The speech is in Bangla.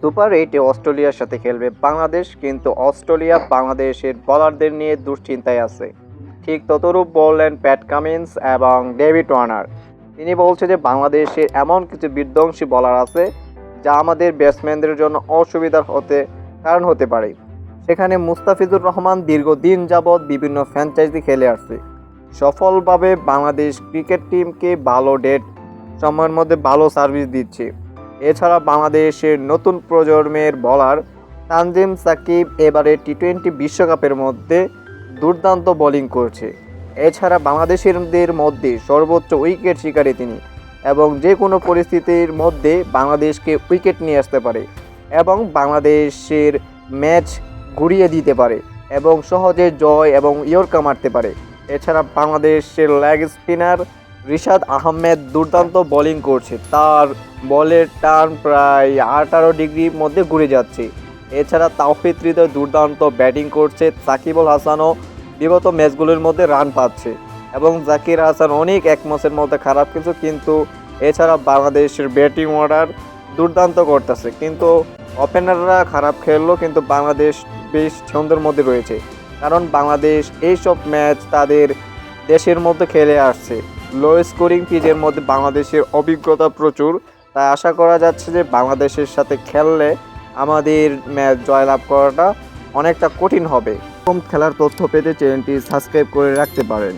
সুপার এইটে অস্ট্রেলিয়ার সাথে খেলবে বাংলাদেশ, কিন্তু অস্ট্রেলিয়া বাংলাদেশের বলারদের নিয়ে দুশ্চিন্তায় আছে। ঠিক ততরূপ বললেন প্যাট কামিন্স এবং ডেভিড ওয়ার্নার। তিনি বলছে যে বাংলাদেশের এমন কিছু বিধ্বংসী বলার আছে যা আমাদের ব্যাটসম্যানদের জন্য অসুবিধার হতে, কারণ হতে পারে। সেখানে মুস্তাফিজুর রহমান দীর্ঘদিন যাবৎ বিভিন্ন ফ্র্যাঞ্চাইজি খেলে আসছে। সফলভাবে বাংলাদেশ ক্রিকেট টিমকে ভালো ডেট সময়ের মধ্যে ভালো সার্ভিস দিচ্ছে। এছাড়া বাংলাদেশের নতুন প্রজন্মের বলার তানজিম সাকিব এবারে টি টোয়েন্টি বিশ্বকাপের মধ্যে দুর্দান্ত বোলিং করছে। এছাড়া বাংলাদেশেরদের মধ্যে সর্বোচ্চ উইকেট শিকারী তিনি এবং যে কোনো পরিস্থিতির মধ্যে বাংলাদেশকে উইকেট নিয়ে আসতে পারে এবং বাংলাদেশের ম্যাচ ঘুরিয়ে দিতে পারে এবং সহজে জয় এবং ইয়র্কা মারতে পারে। এছাড়া বাংলাদেশের লেগ স্পিনার রিশাদ আহমেদ দুর্দান্ত বোলিং করছে। তার বলের টার্ন প্রায় আঠারো ডিগ্রির মধ্যে ঘুরে যাচ্ছে। এছাড়া তাওফিদ হৃদয় দুর্দান্ত ব্যাটিং করছে। সাকিবুল হাসানও বিগত ম্যাচগুলোর মধ্যে রান পাচ্ছে। এবং জাকির হাসান অনেক এক ম্যাচের মধ্যে খারাপ কিছু, কিন্তু এছাড়া বাংলাদেশের ব্যাটিং অর্ডার দুর্দান্ত করতেছে। কিন্তু ওপেনাররা খারাপ খেললো, কিন্তু বাংলাদেশ বেশ ছন্দের মধ্যে রয়েছে। কারণ বাংলাদেশ এইসব ম্যাচ তাদের দেশের মধ্যে খেলে আসছে। লো স্কোরিং পিচের মধ্যে বাংলাদেশের অভিজ্ঞতা প্রচুর। তাই আশা করা যাচ্ছে যে বাংলাদেশের সাথে খেললে আমাদের ম্যাচ জয়লাভ করাটা অনেকটা কঠিন হবে। খেলার তথ্য পেতে চ্যানেলটি সাবস্ক্রাইব করে রাখতে পারেন।